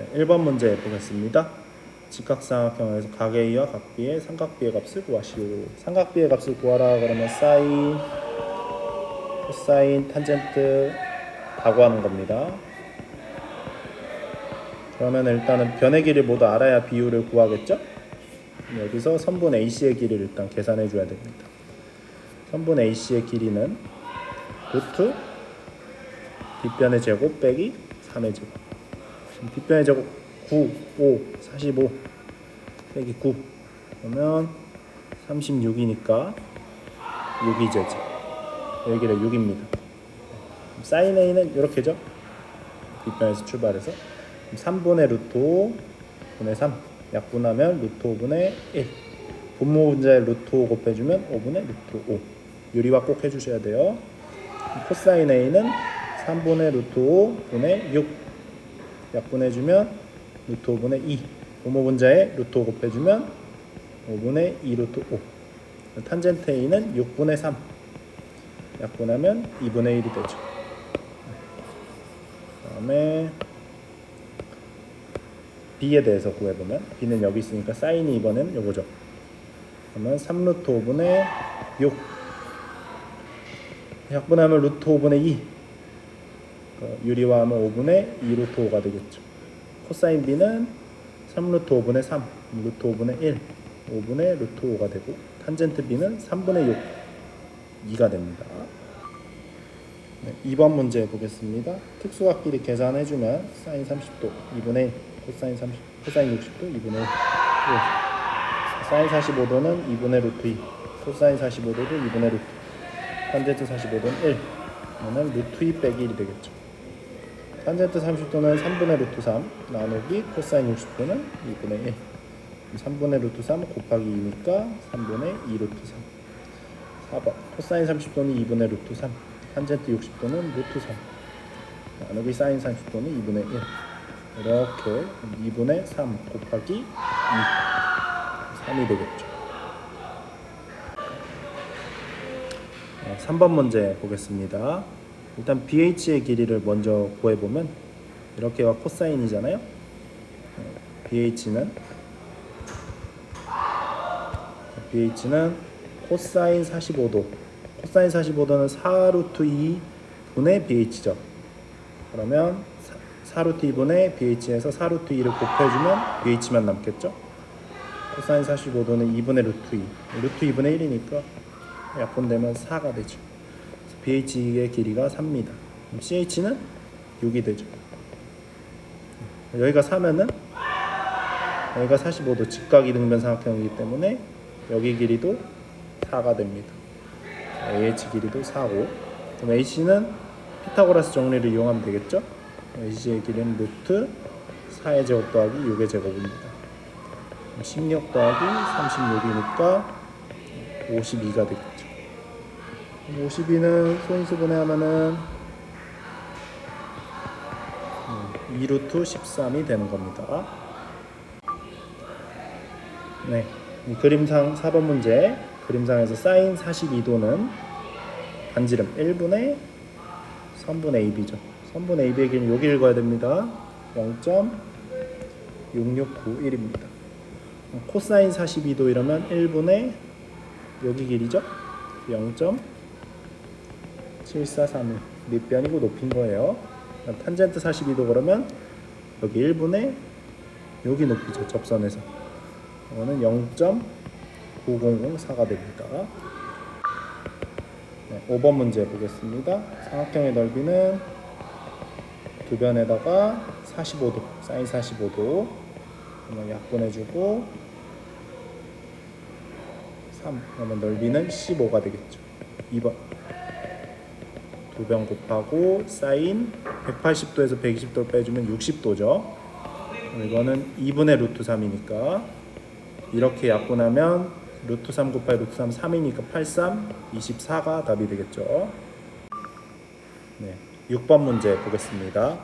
네, 1번 문제 보겠습니다. 직각삼각형에서 각A와 각B의 삼각비의 값을 구하시오. 삼각비의 값을 구하라 그러면 사인, 코사인, 탄젠트 다 구하는 겁니다. 그러면 일단은 변의 길이를 모두 알아야 비율을 구하겠죠? 여기서 선분 AC의 길이를 일단 계산해 줘야 됩니다. 선분 AC의 길이는 루트 뒷변의 제곱 빼기 3의 제곱 뒷변의 제곱 9, 5, 45 빼기 9 그러면 36이니까 6이 제죠 여기가 6입니다. 사인 A는 이렇게죠? 뒷변에서 출발해서. 3분의 루트 5 분의 3 약분하면 루트 5분의 1 분모 분자의 루트 5 곱해주면 5분의 루트 5 유리화 꼭 해주셔야 돼요. 코사인 A는 3분의 루트 5분의 6 약분해주면 루트 5분의 2 분모 분자에 루트 5 곱해주면 5분의 2 루트 5 탄젠트 A는 6분의 3 약분하면 2분의 1이 되죠. 그 다음에 B에 대해서 구해보면 B는 여기 있으니까 사인이 이번엔 요거죠. 그러면 3루트 5분의 6 약분하면 루트 5분의 2 어, 유리화 하면 5분의 2 루트 5가 되겠죠. 코사인 B는 3루트 5분의 3 루트 5분의 1 5분의 루트 5가 되고 탄젠트 B는 3분의 6 2가 됩니다. 네, 2번 문제 보겠습니다. 특수각끼리 계산해주면 사인 30도 2분의 1 코사인 30 코사인 60도 2분의 1 사인 45도는 2분의 루트 2 코사인 45도도 2분의 루트 탄젠트 45도는 1 그러면 루트 2 빼기 1이 되겠죠 탄젠트 30도는 3분의 루트 3 나누기 코사인 60도는 2분의 1 3분의 루트 3 곱하기 2니까 3분의 2 루트 3 4번. 코사인 30도는 2분의 루트 3 탄젠트 60도는 루트 3 나누기 사인 30도는 2분의 1 이렇게 2분의 3 곱하기 2 3이 되겠죠. 네, 3번 문제 보겠습니다 일단 BH의 길이를 먼저 구해보면 이렇게가 코사인이잖아요. BH는 BH는 코사인 45도. 코사인 45도는 4루트 2 분의 BH죠. 그러면 4 루트 2분의 BH에서 4루트 2를 곱해주면 BH만 남겠죠? 코사인 45도는 2분의 루트 2 루트 2분의 1이니까 약분되면 4가 되죠 BH의 길이가 3입니다 그럼 CH는 6이 되죠 여기가 4면은 여기가 45도 직각이등변 삼각형이기 때문에 여기 길이도 4가 됩니다. AH 길이도 4고 그럼 H는 피타고라스 정리를 이용하면 되겠죠? H의 길이는 루트 4의 제곱 더하기 6의 제곱입니다. 16 더하기 36이니까 52가 되겠죠. 52는 소인수분해하면은 2루트 13이 되는 겁니다. 네, 이 그림상 4번 문제 그림상에서 사인 42도는 반지름 1분의 선분 AB죠. 선분 AB의 길이는 여기 읽어야 됩니다. 0.6691입니다. 코사인 42도 이러면 1분의 여기 길이죠. 0.7431 밑변이고 높인 거예요. 탄젠트 42도 그러면 여기 1분의 여기 높이죠. 접선에서. 이거는 0.9004가 됩니다. 네, 5번 문제 보겠습니다. 삼각형의 넓이는 두 변에다가 45도, 사인 45도 그러면 약분해주고 3 그러면 넓이는 15가 되겠죠. 2번 두변 곱하고 사인 180도에서 120도를 빼주면 60도죠. 이거는 2분의 루트 3이니까 이렇게 약분하면 루트 3 곱하기 루트 3 3이니까 83 24가 답이 되겠죠. 네, 6번 문제 보겠습니다.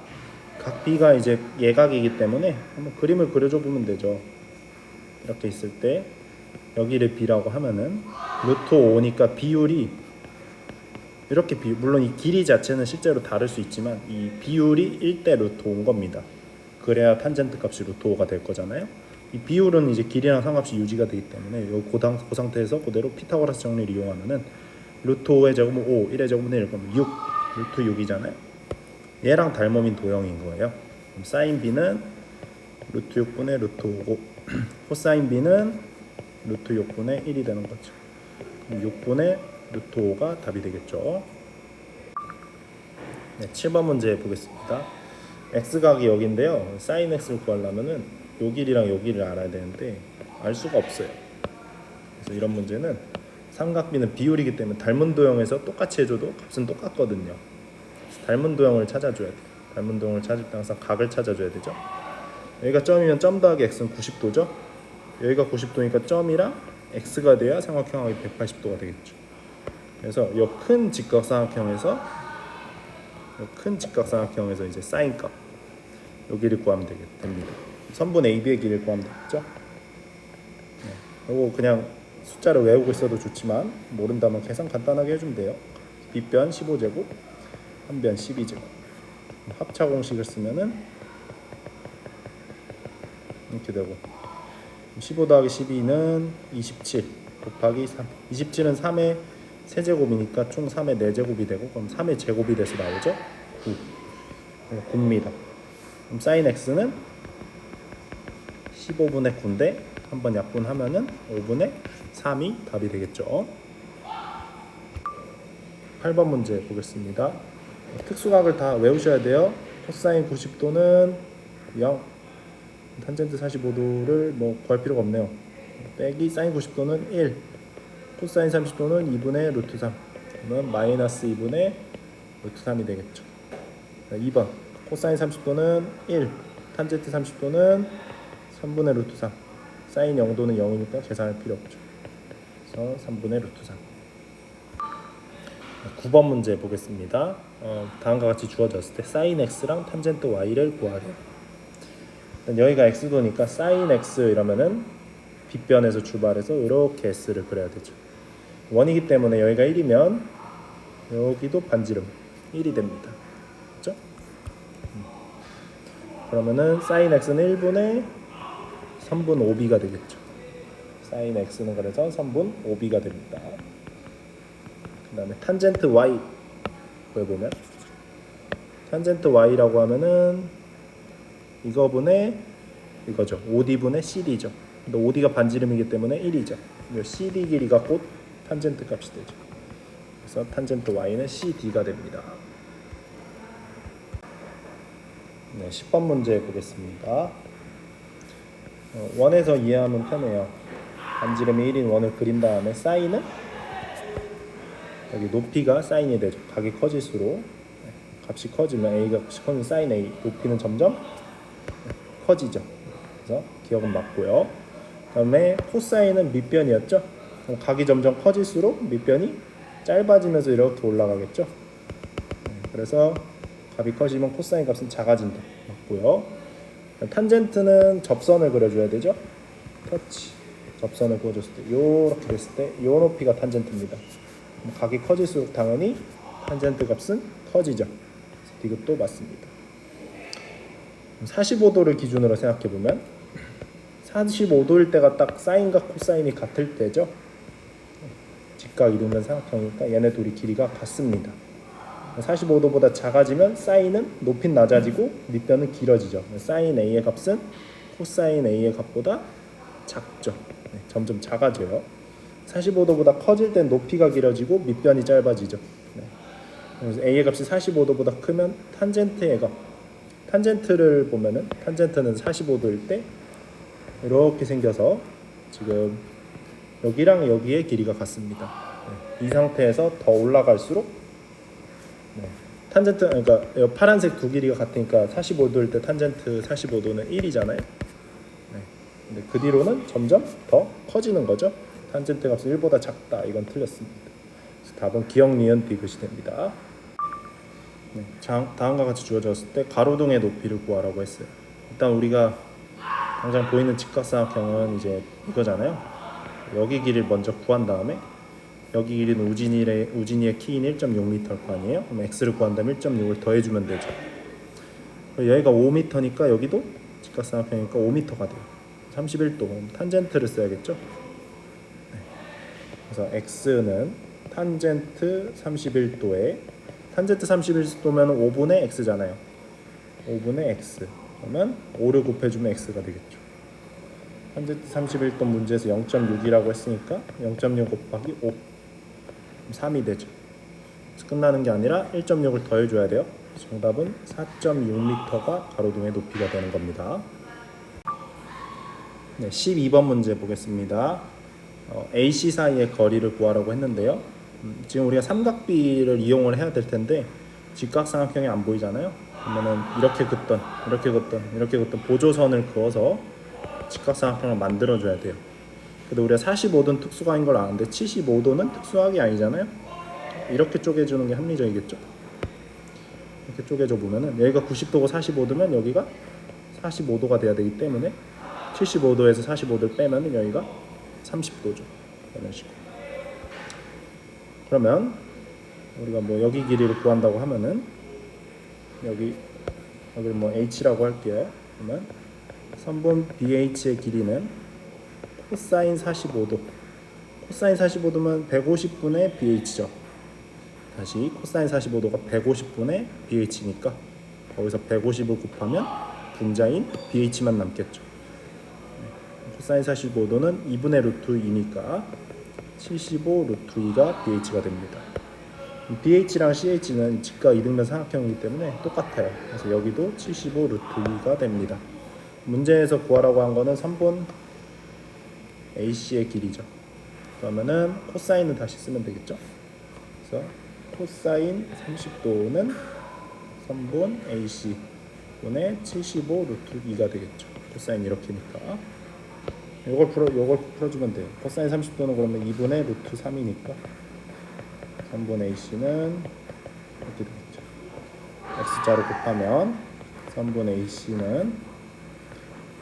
각 B가 이제 예각이기 때문에 한번 그림을 그려줘 보면 되죠. 이렇게 있을 때 여기를 B라고 하면은 루트 5니까 비율이 이렇게 비 물론 이 길이 자체는 실제로 다를 수 있지만 이 비율이 1대 루트 5인 겁니다. 그래야 탄젠트 값이 루트 5가 될 거잖아요. 이 비율은 이제 길이랑 상관없이 유지가 되기 때문에 요 고당 그 상태에서 그대로 피타고라스 정리를 이용하면은 루트 5의 제곱은 5, 1의 제곱은 1, 그럼 6, 루트 6이잖아요. 얘랑 닮음인 도형인 거예요. 그럼 사인 b는 루트 6분의 루트 5고 코사인 b는 루트 6분의 1이 되는 거죠. 그럼 6분의 루트 5가 답이 되겠죠. 네, 7번 문제 보겠습니다. x각이 여기인데요. 사인 x를 구하려면은 요 길이랑 요 길이를 알아야 되는데 알 수가 없어요. 그래서 이런 문제는 삼각비는 비율이기 때문에 닮은 도형에서 똑같이 해줘도 값은 똑같거든요. 닮은 도형을 찾아줘야 돼요. 닮은 도형을 찾을 때 항상 각을 찾아줘야 되죠. 여기가 점이면 점 더하기 x는 90도죠. 여기가 90도니까 점이랑 x가 돼야 삼각형이 180도가 되겠죠. 그래서 이 큰 직각삼각형에서 이 큰 직각삼각형에서 이제 사인값 여기를 구하면 되게 됩니다. 선분 AB의 길을 구하면 되겠죠? 네. 이거 그냥 숫자를 외우고 있어도 좋지만 모른다면 계산 간단하게 해주면 돼요. 빗변 15제곱, 한변 12제곱. 합차 공식을 쓰면은 이렇게 되고 15 더하기 12는 27 곱하기 3 27은 3에 3제곱이니까 총 3의 4제곱이 되고 그럼 3의 제곱이 돼서 나오죠? 9 9입니다. 그럼 사인 x는 15분의 9인데 한번 약분하면은 5분의 3이 답이 되겠죠? 8번 문제 보겠습니다. 특수각을 다 외우셔야 돼요. 코사인 90도는 0 탄젠트 45도를 뭐 구할 필요가 없네요. 빼기 사인 90도는 1 코사인 30도는 2분의 루트 3. 그러면 마이너스 2분의 루트 3이 되겠죠. 2번 코사인 30도는 1, 탄젠트 30도는 3분의 루트 3. 사인 0도는 0이니까 계산할 필요 없죠. 그래서 3분의 루트 3. 9번 문제 보겠습니다. 어, 다음과 같이 주어졌을 때 사인 x랑 탄젠트 y를 구하래요. 일단 여기가 x도니까 sin x 이러면은 빗변에서 출발해서 이렇게 s를 그려야 되죠. 원이기 때문에 여기가 1이면 여기도 반지름 1이 됩니다. 그렇죠? 음. 그러면은 sin x는 1분의 3분 5b가 되겠죠. sin x는 그래서 3분 5b가 됩니다. 그 다음에 탄젠트 y 구해보면 탄젠트 y라고 하면은 이거분의 이거죠. OD분의 CD죠. 근데 OD가 반지름이기 때문에 1이죠. 이 CD 길이가 곧 탄젠트 값이 되죠. 그래서 탄젠트 Y는 CD가 됩니다. 네, 10번 문제 보겠습니다. 어, 원에서 이해하면 편해요. 반지름이 1인 원을 그린 다음에 사인은 여기 높이가 사인이 되죠. 각이 커질수록 네, 값이 커지면 A가 값이 커지면 사인 A 높이는 점점 커지죠. 그래서 기억은 맞고요. 그다음에 코사인은 밑변이었죠. 각이 점점 커질수록 밑변이 짧아지면서 이렇게 올라가겠죠. 네, 그래서 값이 커지면 코사인 값은 작아진다. 맞고요. 탄젠트는 접선을 그려줘야 되죠. 터치 접선을 그어줬을 때 이렇게 됐을 때이 높이가 탄젠트입니다. 각이 커질수록 당연히 탄젠트 값은 커지죠. 이것도 맞습니다. 45도를 기준으로 생각해 보면 45도일 때가 딱 사인과 코사인이 같을 때죠. 직각 이루면 삼각형이니까 얘네 둘이 길이가 같습니다. 45도보다 작아지면 사인은 높이는 낮아지고 밑변은 길어지죠. 사인 A의 값은 코사인 A의 값보다 작죠. 네, 점점 작아져요. 45도보다 커질 땐 높이가 길어지고 밑변이 짧아지죠. 네. 그래서 A의 값이 45도보다 크면 탄젠트의 값 탄젠트를 보면은 탄젠트는 45도일 때 이렇게 생겨서 지금 여기랑 여기의 길이가 같습니다. 네, 이 상태에서 더 올라갈수록 네, 탄젠트 그러니까 이 파란색 두 길이가 같으니까 45도일 때 탄젠트 45도는 1이잖아요. 네, 근데 그 뒤로는 점점 더 커지는 거죠. 탄젠트 값이 1보다 작다. 이건 틀렸습니다. 답은 기억 니은 디귿이 됩니다. 네, 자, 다음과 같이 주어졌을 때 가로등의 높이를 구하라고 했어요. 일단 우리가 당장 보이는 직각삼각형은 이제 이거잖아요. 여기 길이를 먼저 구한 다음에 여기 길이는 우진이의 우진이의 키인 1.6m일 거 아니에요? 그럼 x를 구한다면 1.6을 더해주면 되죠. 여기가 5m니까 여기도 직각삼각형이니까 5m가 돼요. 31도 그럼 탄젠트를 써야겠죠? 네. 그래서 x는 탄젠트 31도에 탄젠트 31도면 5분의 x잖아요. 5분의 x 그러면 5를 곱해주면 x가 되겠죠. 탄젠트 31도 문제에서 0.6이라고 했으니까 0.6 곱하기 5 3이 되죠. 끝나는 게 아니라 1.6을 더해줘야 돼요. 정답은 4.6m가 가로등의 높이가 되는 겁니다. 네, 12번 문제 보겠습니다. 어, AC 사이의 거리를 구하라고 했는데요. 음, 지금 우리가 삼각비를 이용을 해야 될 텐데 직각삼각형이 안 보이잖아요. 그러면은 이렇게 긋던, 이렇게 긋던, 이렇게 긋던 보조선을 그어서 직각삼각형을 만들어줘야 돼요. 근데 우리가 45도는 특수각인 걸 아는데 75도는 특수각이 아니잖아요. 이렇게 쪼개주는 게 합리적이겠죠. 이렇게 쪼개줘 보면은 여기가 90도고 45도면 여기가 45도가 돼야 되기 때문에 75도에서 45도를 빼면은 여기가 30도죠. 이런 식으로. 그러면 우리가 뭐 여기 길이를 구한다고 하면은 여기 여기 뭐 h라고 할게요. 그러면 선분 BH의 길이는 코사인 45도. 코사인 45도면 150분의 BH죠. 다시 코사인 45도가 150분의 BH니까 거기서 150을 곱하면 분자인 BH만 남겠죠. 네. 코사인 45도는 2분의 루트 2니까 75 루트 2가 BH가 됩니다. BH랑 CH는 직각 이등변 삼각형이기 때문에 똑같아요. 그래서 여기도 75 루트 2가 됩니다. 문제에서 구하라고 한 거는 3번 AC의 길이죠. 그러면은 코사인을 다시 쓰면 되겠죠. 그래서 코사인 30도는 3분 AC 분의 75 루트 2가 되겠죠. 코사인 이렇게니까. 이걸 풀어 이걸 풀어주면 돼요. 코사인 30도는 그러면 2분의 루트 3이니까 3분 AC는 이렇게 되겠죠. x자로 곱하면 3분 AC는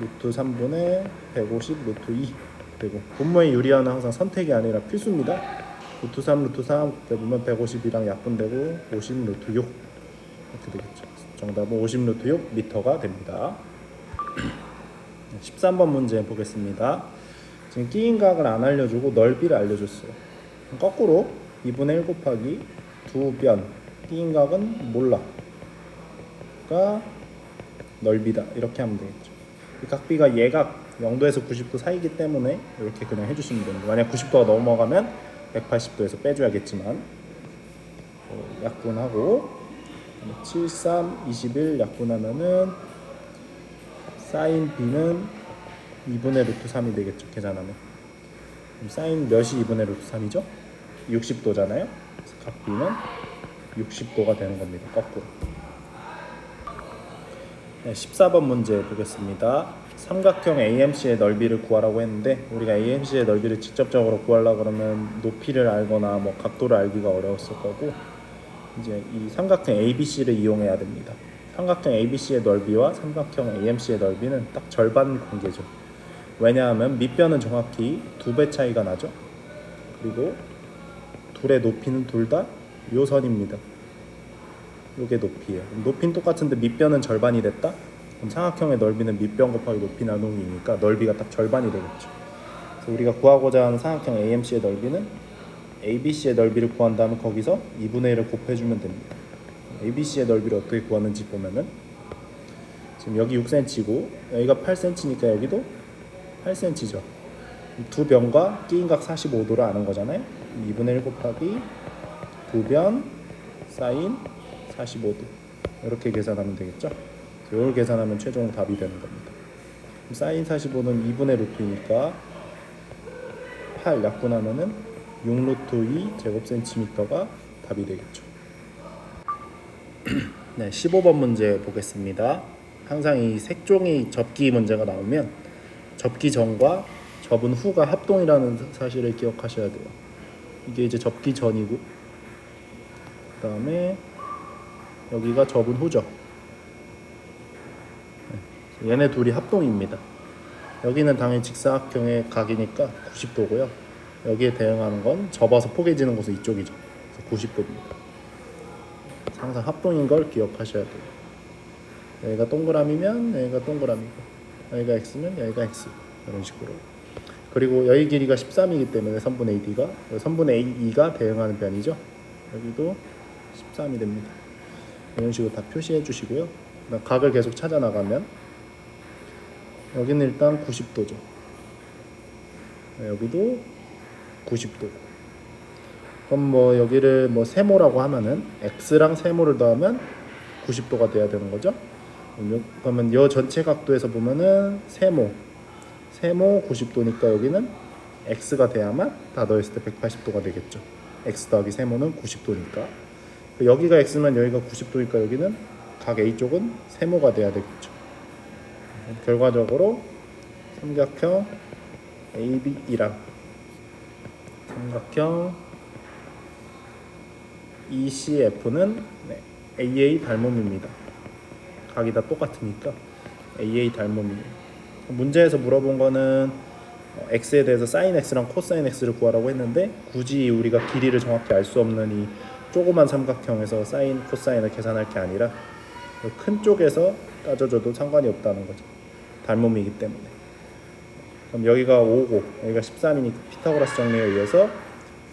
루트 3분의 150 루트 2 되고 분모의 유리하는 항상 선택이 아니라 필수입니다. 루트 3 루트 3 곱해보면 150이랑 약분되고 50 루트 6 이렇게 되겠죠. 정답은 50 루트 6 미터가 됩니다. 13번 문제 보겠습니다. 지금 끼인각을 안 알려주고 넓이를 알려줬어요. 거꾸로 2분의 1 곱하기 두변 끼인각은 몰라. 가 넓이다 이렇게 하면 되겠죠. 이 각비가 예각 0도에서 90도 사이기 때문에 이렇게 그냥 해주시면 됩니다. 만약 90도가 넘어가면 180도에서 빼줘야겠지만 어, 약분하고 7, 3, 21 약분하면은 사인 b는 2분의 루트 3이 되겠죠. 계산하면 그럼 사인 몇이 2분의 루트 3이죠? 60도잖아요. 그래서 각 b는 60도가 되는 겁니다. 거꾸로. 네, 14번 문제 보겠습니다. 삼각형 AMC의 넓이를 구하라고 했는데 우리가 AMC의 넓이를 직접적으로 구하려 그러면 높이를 알거나 뭐 각도를 알기가 어려웠을 거고 이제 이 삼각형 ABC를 이용해야 됩니다. 삼각형 ABC의 넓이와 삼각형 AMC의 넓이는 딱 절반 관계죠. 왜냐하면 밑변은 정확히 두 배 차이가 나죠. 그리고 둘의 높이는 둘 다 요선입니다. 요게 높이예요. 그럼 높이는 똑같은데 밑변은 절반이 됐다? 그럼 삼각형의 넓이는 밑변 곱하기 높이 나누기니까 넓이가 딱 절반이 되겠죠. 그래서 우리가 구하고자 하는 삼각형 AMC의 넓이는 ABC의 넓이를 구한다면 거기서 2분의 1을 곱해주면 됩니다. ABC의 넓이를 어떻게 구하는지 보면은 지금 여기 6cm고 여기가 8cm니까 여기도 8cm죠. 두 변과 끼인각 45도를 아는 거잖아요. 2분의 1 곱하기 두 변 사인 45도 이렇게 계산하면 되겠죠. 이걸 계산하면 최종 답이 되는 겁니다. 사인 45는 2분의 루트이니까 8 약분하면은 6루트 2 제곱센티미터가 답이 되겠죠. 네, 15번 문제 보겠습니다. 항상 이 색종이 접기 문제가 나오면 접기 전과 접은 후가 합동이라는 사실을 기억하셔야 돼요. 이게 이제 접기 전이고 그다음에 여기가 접은 후죠. 네, 얘네 둘이 합동입니다. 여기는 당연히 직사각형의 각이니까 90도고요. 여기에 대응하는 건 접어서 포개지는 곳은 이쪽이죠. 그래서 90도입니다. 항상 합동인 걸 기억하셔야 돼요. 여기가 동그라미면 여기가 동그라미고 여기가 x면 여기가 x 이런 식으로 그리고 여기 길이가 13이기 때문에 3분의 2d가 3분의 2가 대응하는 변이죠 여기도 13이 됩니다 이런 식으로 다 표시해 주시고요. 각을 계속 찾아 나가면 여기는 일단 90도죠. 여기도 90도. 그럼 뭐 여기를 뭐 세모라고 하면은 x랑 세모를 더하면 90도가 돼야 되는 거죠. 그러면 여 전체 각도에서 보면은 세모. 세모 90도니까 여기는 x가 돼야만 다 더했을 때 180도가 되겠죠. x 더하기 세모는 90도니까 여기가 x면 여기가 90도니까 여기는 각 a 쪽은 세모가 돼야 되겠죠. 결과적으로 삼각형 AB이랑 삼각형 ECF는 네, AA 닮음입니다. 각이 다 똑같으니까 AA 닮음이에요. 문제에서 물어본 거는 어, x에 대해서 sin x랑 코사인 x를 구하라고 했는데 굳이 우리가 길이를 정확히 알 수 없는 이 조그만 삼각형에서 sin, 코사인을 계산할 게 아니라 큰 쪽에서 따져줘도 상관이 없다는 거죠. 닮음이기 때문에. 그럼 여기가 5고 여기가 13이니까 피타고라스 정리에 의해서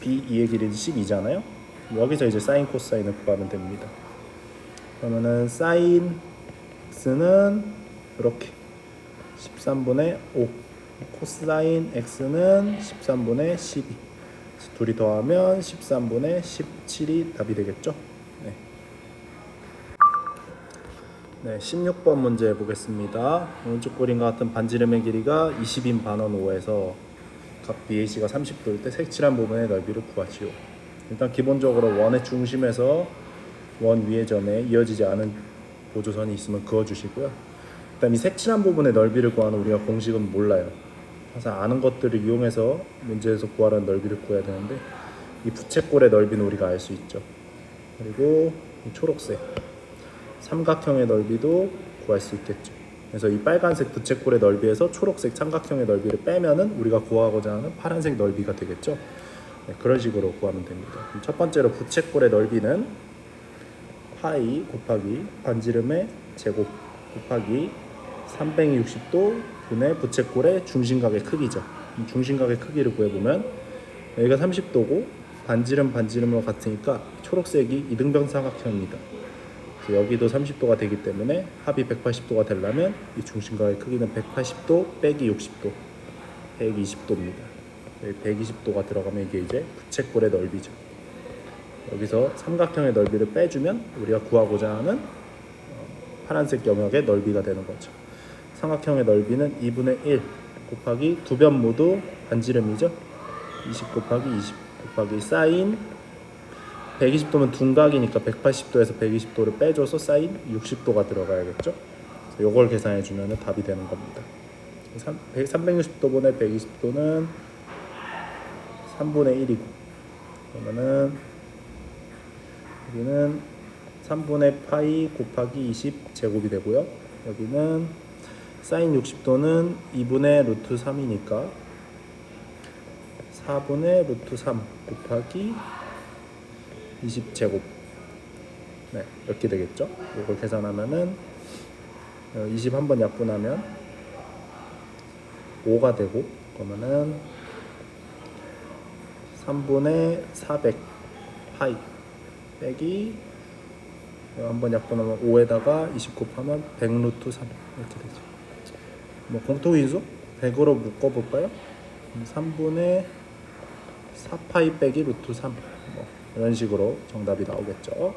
B2의 길이는 12잖아요. 여기서 이제 사인 코사인을 구하면 됩니다. 그러면은 사인 x는 이렇게 13분의 5 코사인 x는 13분의 12 둘이 더하면 13분의 17이 답이 되겠죠? 네. 네, 16번 문제 보겠습니다. 오른쪽 그림과 같은 반지름의 길이가 20인 반원 5에서 각 BAC가 30도일 때 색칠한 부분의 넓이를 구하시오. 일단 기본적으로 원의 중심에서 원 위의 점에 이어지지 않은 보조선이 있으면 그어주시고요. 그다음 이 색칠한 부분의 넓이를 구하는 우리가 공식은 몰라요. 항상 아는 것들을 이용해서 문제에서 구하라는 넓이를 구해야 되는데 이 부채꼴의 넓이는 우리가 알 수 있죠. 그리고 이 초록색 삼각형의 넓이도 구할 수 있겠죠. 그래서 이 빨간색 부채꼴의 넓이에서 초록색 삼각형의 넓이를 빼면은 우리가 구하고자 하는 파란색 넓이가 되겠죠. 네, 그런 식으로 구하면 됩니다. 첫 번째로 부채꼴의 넓이는 파이 곱하기 반지름의 제곱 곱하기 360도 분의 부채꼴의 중심각의 크기죠. 이 중심각의 크기를 구해보면 여기가 30도고 반지름 반지름으로 같으니까 초록색이 이등변 삼각형입니다. 그래서 여기도 30도가 되기 때문에 합이 180도가 되려면 이 중심각의 크기는 180도 빼기 60도 120도입니다. 120도가 들어가면 이게 이제 부채꼴의 넓이죠. 여기서 삼각형의 넓이를 빼주면 우리가 구하고자 하는 어, 파란색 영역의 넓이가 되는 거죠. 삼각형의 넓이는 2분의 1 곱하기 두 변 모두 반지름이죠. 20 곱하기 20 곱하기 사인 120도면 둔각이니까 180도에서 120도를 빼줘서 사인 60도가 들어가야겠죠. 이걸 계산해 주면 답이 되는 겁니다. 360도 분의 120도는 3분의 1이고 그러면은 여기는 3분의 파이 곱하기 20 제곱이 되고요. 여기는 사인 60도는 2분의 루트 3이니까 4분의 루트 3 곱하기 20 제곱 네 이렇게 되겠죠. 이걸 계산하면은 20 한 번 약분하면 5가 되고 그러면은 3분의 400 파이 빼기 한 번 약분하면 5에다가 20 곱하면 100 루트 3 이렇게 되죠. 뭐 공통인수 100으로 묶어볼까요? 3분의 4파이 빼기 루트 3 뭐 이런 식으로 정답이 나오겠죠.